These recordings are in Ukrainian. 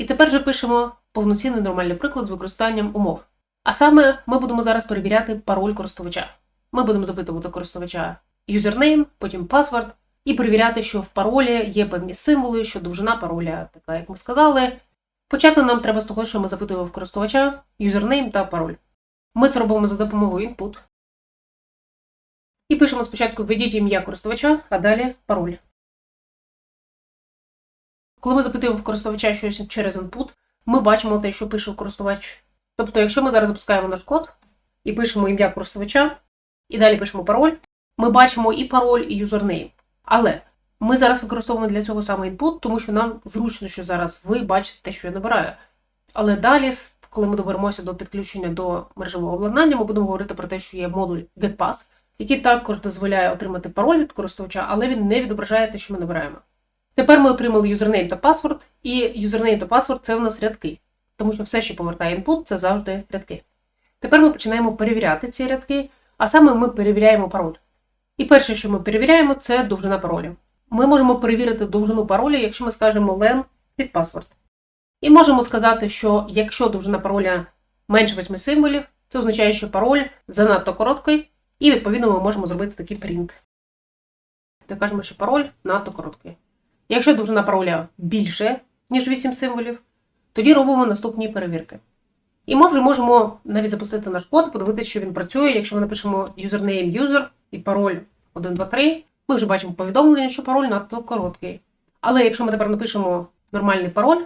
І тепер вже пишемо повноцінний нормальний приклад з використанням умов. А саме ми будемо зараз перевіряти пароль користувача. Ми будемо запитувати користувача юзернейм, потім паспорт, і перевіряти, що в паролі є певні символи, що довжина пароля така, як ми сказали. Почати нам треба з того, що ми запитуємо в користувача юзернейм та пароль. Ми це робимо за допомогою input. І пишемо спочатку введіть ім'я користувача, а далі пароль. Коли ми запитуємо в користувача щось через input, ми бачимо те, що пише користувач. Тобто, якщо ми зараз запускаємо наш код і пишемо ім'я користувача, і далі пишемо пароль, ми бачимо і пароль, і юзернейм. Але ми зараз використовуємо для цього саме input, тому що нам зручно, що зараз ви бачите те, що я набираю. Але далі, коли ми доберемося до підключення до мережевого обладнання, ми будемо говорити про те, що є модуль GetPass, який також дозволяє отримати пароль від користувача, але він не відображає те, що ми набираємо. Тепер ми отримали юзернейм та паспорт, і юзернейм та паспорт це у нас рядки, тому що все, що повертає input, це завжди рядки. Тепер ми починаємо перевіряти ці рядки, а саме ми перевіряємо пароль. І перше, що ми перевіряємо, це довжина пароля. Ми можемо перевірити довжину пароля, якщо ми скажемо len від паспорт. І можемо сказати, що якщо довжина пароля менше 8 символів, це означає, що пароль занадто короткий, і відповідно ми можемо зробити такий принт. Де кажемо, що пароль надто короткий. Якщо довжина пароля більше, ніж 8 символів, тоді робимо наступні перевірки. І ми вже можемо навіть запустити наш код, подивитися, що він працює. Якщо ми напишемо username user і пароль 123, ми вже бачимо повідомлення, що пароль надто короткий. Але якщо ми тепер напишемо нормальний пароль,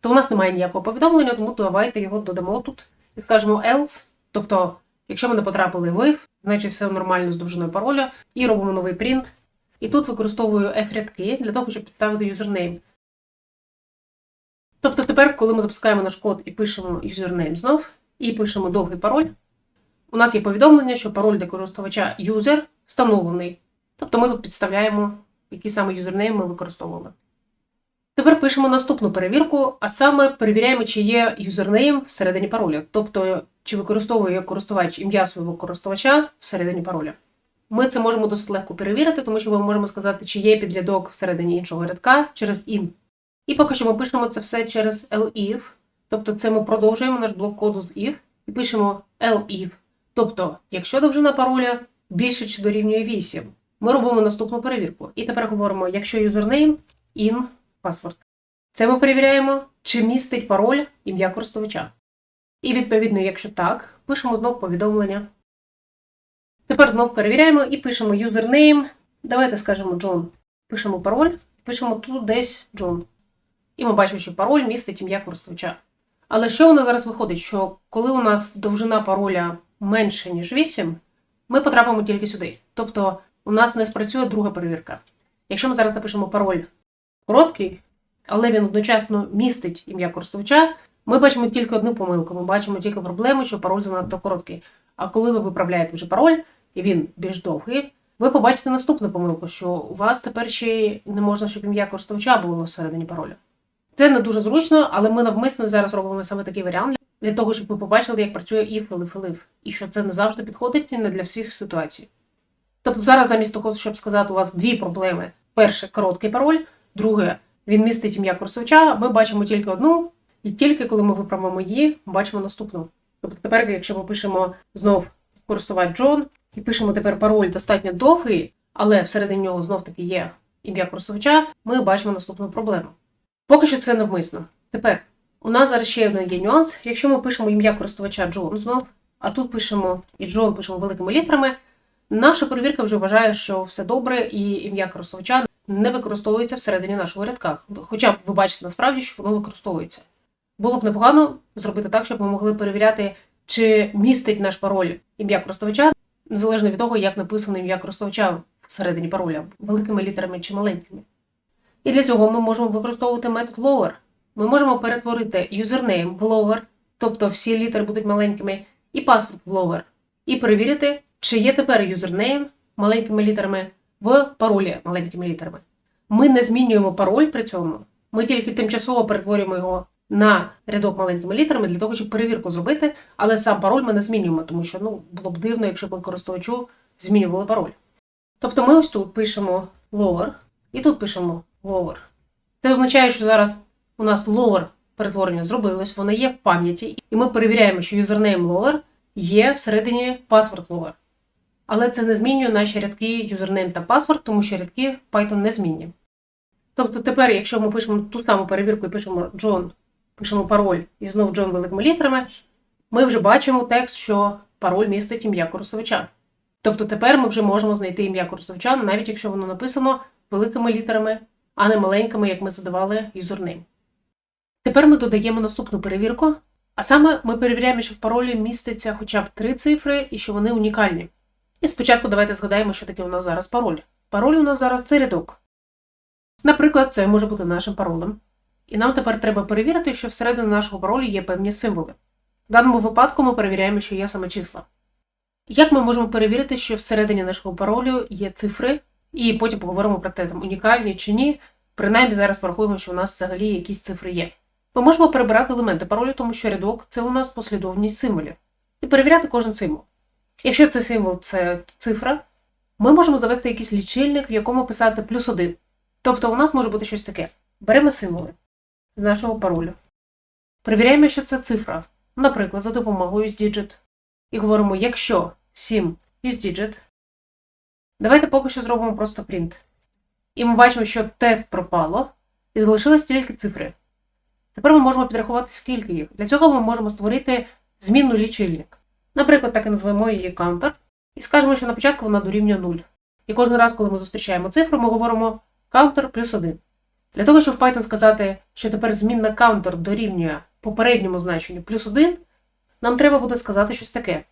то у нас немає ніякого повідомлення, тому давайте його додамо тут і скажемо else. Тобто, якщо ми не потрапили в if, значить все нормально з довжиною пароля, і робимо новий принт. І тут використовую f-рядки для того, щоб підставити юзернейм. Тобто тепер, коли ми запускаємо наш код і пишемо юзернейм знов, і пишемо довгий пароль, у нас є повідомлення, що пароль для користувача user встановлений. Тобто ми тут підставляємо, який саме юзернейм ми використовували. Тепер пишемо наступну перевірку, а саме перевіряємо, чи є юзернейм всередині пароля. Тобто, чи використовує користувач ім'я свого користувача всередині пароля. Ми це можемо досить легко перевірити, тому що ми можемо сказати, чи є підрядок всередині іншого рядка через in. І поки що ми пишемо це все через elif. Тобто це ми продовжуємо наш блок коду з if і пишемо elif. Тобто, якщо довжина пароля більше чи дорівнює 8, ми робимо наступну перевірку. І тепер говоримо, якщо юзернейм in паспорт. Це ми перевіряємо, чи містить пароль ім'я користувача. І відповідно, якщо так, пишемо знов повідомлення. Тепер знов перевіряємо і пишемо юзернейм. Давайте скажемо John. Пишемо пароль, пишемо тут десь John. І ми бачимо, що пароль містить ім'я користувача. Але що у нас зараз виходить? Що коли у нас довжина пароля менше, ніж 8, ми потрапимо тільки сюди. Тобто у нас не спрацює друга перевірка. Якщо ми зараз напишемо пароль короткий, але він одночасно містить ім'я користувача, ми бачимо тільки одну помилку. Ми бачимо тільки проблему, що пароль занадто короткий. А коли ви виправляєте вже пароль, і він більш довгий, ви побачите наступну помилку, що у вас тепер ще не можна, щоб ім'я користувача було всередині пароля. Це не дуже зручно, але ми навмисно зараз робимо саме такий варіант для того, щоб ви побачили, як працює if, elif, elif. І що це не завжди підходить і не для всіх ситуацій. Тобто зараз, замість того, щоб сказати, у вас дві проблеми: перше короткий пароль, друге він містить ім'я користувача, ми бачимо тільки одну, і тільки коли ми виправимо її, бачимо наступну. Тобто тепер, якщо ми пишемо знов користувач Джон, і пишемо тепер пароль достатньо довгий, але всередині нього знов таки є ім'я користувача, ми бачимо наступну проблему. Поки що це навмисно. Тепер у нас зараз ще один є нюанс. Якщо ми пишемо ім'я користувача Джон знов, а тут пишемо і Джон пишемо великими літерами, наша перевірка вже вважає, що все добре, і ім'я користувача не використовується всередині нашого рядка. Хоча б ви бачите насправді, що воно використовується. Було б непогано зробити так, щоб ми могли перевіряти, чи містить наш пароль ім'я користувача, незалежно від того, як написано ім'я користувача всередині пароля, великими літерами чи маленькими. І для цього ми можемо використовувати метод lower. Ми можемо перетворити юзернейм в lower, тобто всі літери будуть маленькими, і паспорт в lower, і перевірити, чи є тепер юзернейм маленькими літерами в паролі маленькими літерами. Ми не змінюємо пароль при цьому, ми тільки тимчасово перетворюємо його на рядок маленькими літерами для того, щоб перевірку зробити, але сам пароль ми не змінюємо, тому що ну, було б дивно, якщо б користувачу змінювали пароль. Тобто ми ось тут пишемо lower і тут пишемо lower. Це означає, що зараз у нас lower перетворення зробилось, воно є в пам'яті, і ми перевіряємо, що username lower є всередині password lower. Але це не змінює наші рядки username та password, тому що рядки Python не змінні. Тобто тепер, якщо ми пишемо ту саму перевірку і пишемо John, пишемо пароль і знову John великими літерами, ми вже бачимо текст, що пароль містить ім'я користувача. Тобто тепер ми вже можемо знайти ім'я користувача, навіть якщо воно написано великими літерами, а не маленькими, як ми задавали юзернейм. Тепер ми додаємо наступну перевірку, а саме ми перевіряємо, що в паролі міститься хоча б три цифри і що вони унікальні. І спочатку давайте згадаємо, що таке у нас зараз пароль. Пароль у нас зараз це рядок. Наприклад, це може бути нашим паролем. І нам тепер треба перевірити, що всередині нашого паролю є певні символи. В даному випадку ми перевіряємо, що є саме числа. Як ми можемо перевірити, що всередині нашого паролю є цифри, і потім поговоримо про те, там унікальні чи ні. Принаймні зараз порахуємо, що у нас взагалі якісь цифри є. Ми можемо перебирати елементи паролю, тому що рядок це у нас послідовність символів. І перевіряти кожен символ. Якщо цей символ це цифра, ми можемо завести якийсь лічильник, в якому писати плюс один. Тобто у нас може бути щось таке. Беремо символи з нашого паролю. Перевіряємо, що це цифра. Наприклад, за допомогою isDigit. І говоримо, якщо 7 isDigit, давайте поки що зробимо просто print. І ми бачимо, що тест пропало, і залишились тільки цифри. Тепер ми можемо підрахувати, скільки їх. Для цього ми можемо створити змінну лічильник. Наприклад, так і назвемо її counter, і скажемо, що на початку вона дорівнює 0. І кожен раз, коли ми зустрічаємо цифру, ми говоримо counter плюс 1. Для того, щоб в Python сказати, що тепер змінна counter дорівнює попередньому значенню плюс 1, нам треба буде сказати щось таке.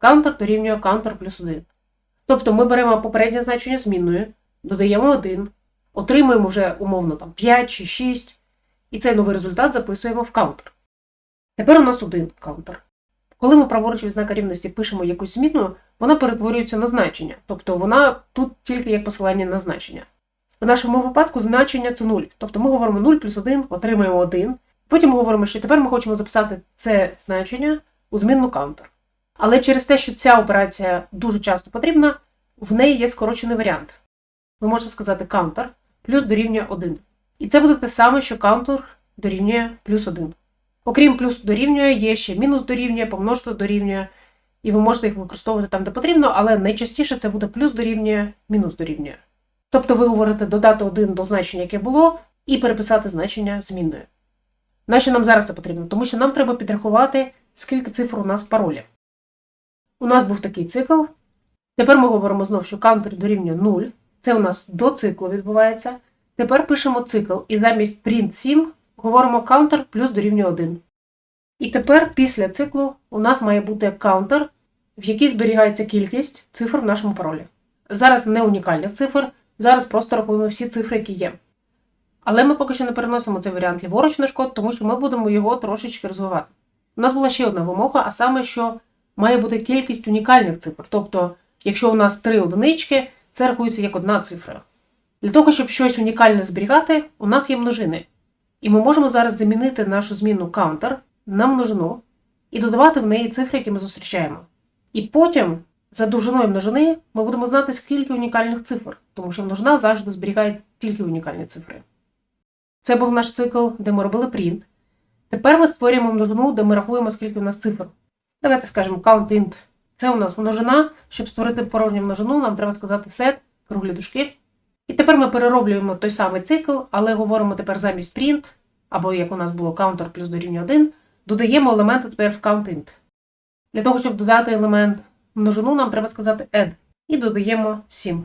Counter дорівнює counter плюс 1. Тобто ми беремо попереднє значення змінною, додаємо 1, отримуємо вже умовно там 5 чи 6, і цей новий результат записуємо в counter. Тепер у нас один counter. Коли ми праворуч від знака рівності пишемо якусь зміну, вона перетворюється на значення, тобто вона тут тільки як посилання на значення. В нашому випадку значення це 0. Тобто ми говоримо 0 плюс 1, отримаємо 1. Потім говоримо, що тепер ми хочемо записати це значення у змінну counter. Але через те, що ця операція дуже часто потрібна, в неї є скорочений варіант. Ви можете сказати counter плюс дорівнює 1. І це буде те саме, що counter дорівнює плюс 1. Окрім плюс дорівнює, є ще мінус дорівнює, помножити дорівнює, і ви можете їх використовувати там, де потрібно, але найчастіше це буде плюс дорівнює, мінус дорівнює. Тобто ви говорите додати 1 до значення, яке було, і переписати значення змінною. Нащо нам зараз це потрібно? Тому що нам треба підрахувати, скільки цифр у нас в паролі. У нас був такий цикл. Тепер ми говоримо знову, що counter дорівнює 0. Це у нас до циклу відбувається. Тепер пишемо цикл і замість print 7 говоримо counter плюс дорівнює 1. І тепер після циклу у нас має бути counter, в якій зберігається кількість цифр в нашому паролі. Зараз не унікальних цифр, зараз просто рахуємо всі цифри, які є. Але ми поки що не переносимо цей варіант ліворуч наш код, тому що ми будемо його трошечки розвивати. У нас була ще одна вимога, а саме, що має бути кількість унікальних цифр. Тобто, якщо у нас три одинички, це рахується як одна цифра. Для того, щоб щось унікальне зберігати, у нас є множини. І ми можемо зараз замінити нашу зміну counter на множину і додавати в неї цифри, які ми зустрічаємо. І потім, за довжиною множини, ми будемо знати, скільки унікальних цифр, тому що множина завжди зберігає тільки унікальні цифри. Це був наш цикл, де ми робили print. Тепер ми створюємо множину, де ми рахуємо, скільки у нас цифр. Давайте скажемо count Це у нас множина. Щоб створити порожню множину, нам треба сказати set, круглі дужки. І тепер ми перероблюємо той самий цикл, але говоримо тепер замість print, або як у нас було counter плюс дорівнює 1, додаємо елементи тепер в countInt. Для того, щоб додати елемент множину, нам треба сказати add. І додаємо 7.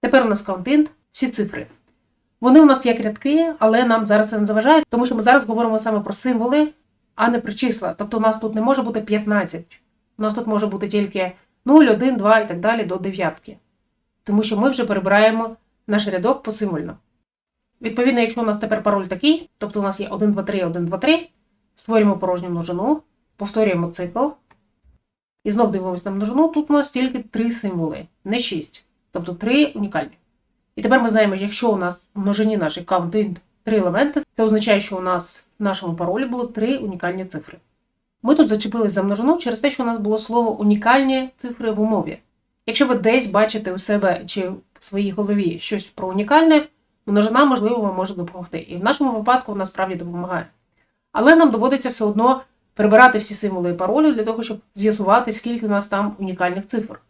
Тепер у нас countInt всі цифри. Вони у нас як рядки, але нам зараз це не заважає, тому що ми зараз говоримо саме про символи, а не про числа. Тобто у нас тут не може бути 15. У нас тут може бути тільки 0, 1, 2 і так далі до дев'ятки. Тому що ми вже перебираємо наш рядок посимвольно. Відповідно, якщо у нас тепер пароль такий, тобто у нас є 1, 2, 3, 1, 2, 3, створюємо порожню множину, повторюємо цикл. І знов дивимося на множину. Тут у нас тільки 3 символи, не 6. Тобто 3 унікальні. І тепер ми знаємо, якщо у нас в множині наших count 3 елементи, це означає, що у нас в нашому паролі було 3 унікальні цифри. Ми тут зачепились за множину через те, що у нас було слово унікальні цифри в умові. Якщо ви десь бачите у себе чи в своїй голові щось про унікальне, множина, можливо, вам може допомогти. І в нашому випадку вона справді допомагає. Але нам доводиться все одно прибирати всі символи і паролі для того, щоб з'ясувати, скільки у нас там унікальних цифр.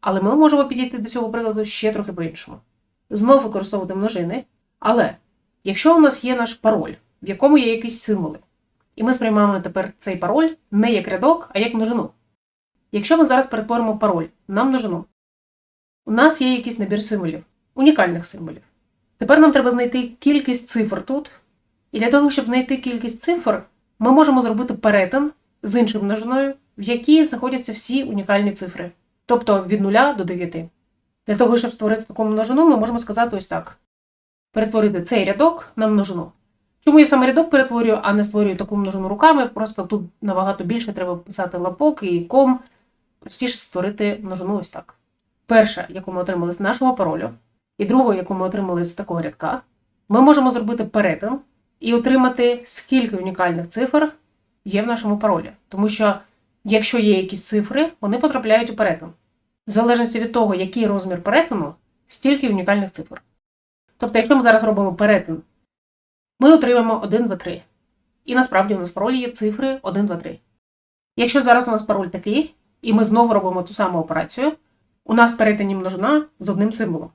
Але ми можемо підійти до цього прикладу ще трохи по-іншому. Знов використовувати множини. Але якщо у нас є наш пароль, в якому є якісь символи, і ми сприймаємо тепер цей пароль не як рядок, а як множину. Якщо ми зараз перетворимо пароль на множину, у нас є якийсь набір символів, унікальних символів. Тепер нам треба знайти кількість цифр тут. І для того, щоб знайти кількість цифр, ми можемо зробити перетин з іншою множиною, в якій знаходяться всі унікальні цифри, тобто від 0 до 9. Для того, щоб створити таку множину, ми можемо сказати ось так: перетворити цей рядок на множину. Чому я саме рядок перетворюю, а не створюю таку множину руками? Просто тут набагато більше треба писати лапок і ком. Простіше створити множину ось так. Перша, яку ми отримали з нашого паролю, і другу, яку ми отримали з такого рядка, ми можемо зробити перетин і отримати, скільки унікальних цифр є в нашому паролі. Тому що, якщо є якісь цифри, вони потрапляють у перетин. В залежності від того, який розмір перетину, стільки унікальних цифр. Тобто, якщо ми зараз робимо перетин, ми отримаємо 1, 2, 3. І насправді у нас в паролі є цифри 1, 2, 3. Якщо зараз у нас пароль такий, і ми знову робимо ту саму операцію, у нас в перетині множина з одним символом.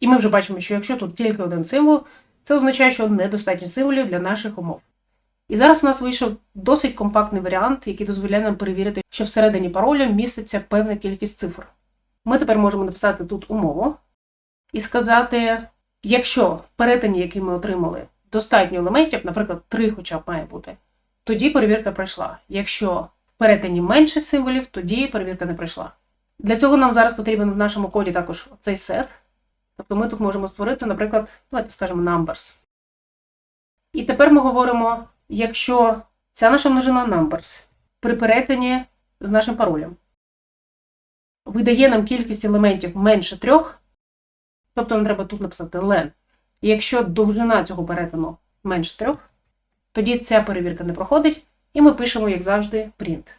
І ми вже бачимо, що якщо тут тільки один символ, це означає, що недостатньо символів для наших умов. І зараз у нас вийшов досить компактний варіант, який дозволяє нам перевірити, що всередині пароля міститься певна кількість цифр. Ми тепер можемо написати тут умову і сказати, якщо в перетині, який ми отримали, достатньо елементів, наприклад, 3 хоча б має бути, тоді перевірка пройшла. Якщо в перетині менше символів, тоді перевірка не пройшла. Для цього нам зараз потрібен в нашому коді також цей сет. Тобто ми тут можемо створити, наприклад, давайте скажемо numbers. І тепер ми говоримо, якщо ця наша множина numbers при перетині з нашим паролем видає нам кількість елементів менше трьох, тобто нам треба тут написати len. І якщо довжина цього перетину менше трьох, тоді ця перевірка не проходить, і ми пишемо, як завжди, print.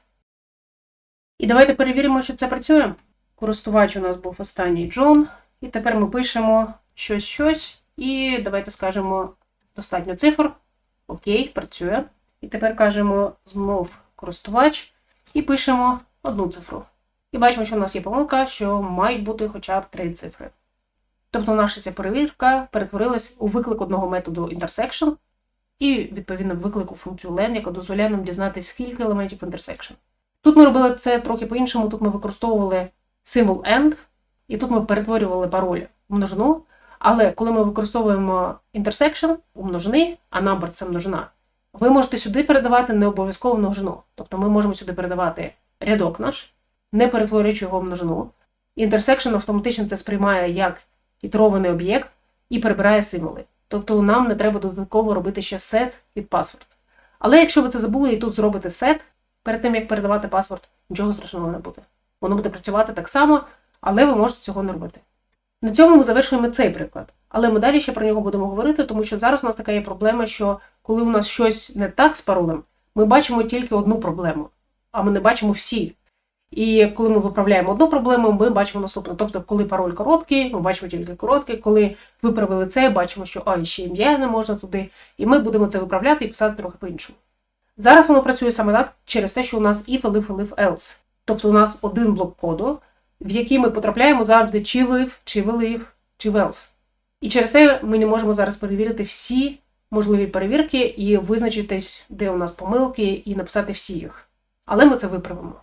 І давайте перевіримо, що це працює. Користувач у нас був останній Джон. І тепер ми пишемо щось щось. І давайте скажемо достатньо цифр. Окей, працює. І тепер кажемо знов користувач і пишемо одну цифру. І бачимо, що у нас є помилка, що мають бути хоча б три цифри. Тобто наша ця перевірка перетворилась у виклик одного методу intersection і, відповідно, виклику функцію len, яка дозволяє нам дізнатися, скільки елементів intersection. Тут ми робили це трохи по-іншому. Тут ми використовували символ AND, і тут ми перетворювали пароль в множину. Але коли ми використовуємо intersection у множини, а number це множина, ви можете сюди передавати не обов'язково множину. Тобто ми можемо сюди передавати рядок наш, не перетворюючи його в множину. Intersection автоматично це сприймає як ітерований об'єкт і перебирає символи. Тобто нам не треба додатково робити ще set від password. Але якщо ви це забули і тут зробите set, перед тим як передавати паспорт, нічого страшного не буде. Воно буде працювати так само, але ви можете цього не робити. На цьому ми завершуємо цей приклад. Але ми далі ще про нього будемо говорити, тому що зараз у нас така є проблема, що коли у нас щось не так з паролем, ми бачимо тільки одну проблему, а ми не бачимо всі. І коли ми виправляємо одну проблему, ми бачимо наступну. Тобто, коли пароль короткий, ми бачимо тільки короткий, коли виправили це, бачимо, що а, ще ім'я не можна туди, і ми будемо це виправляти і писати трохи по-іншому. Зараз воно працює саме так через те, що у нас if, elif, elif, else. Тобто у нас один блок коду, в які ми потрапляємо завжди чи вив, чи вилив, чи велс. І через це ми не можемо зараз перевірити всі можливі перевірки і визначитись, де у нас помилки, і написати всі їх. Але ми це виправимо.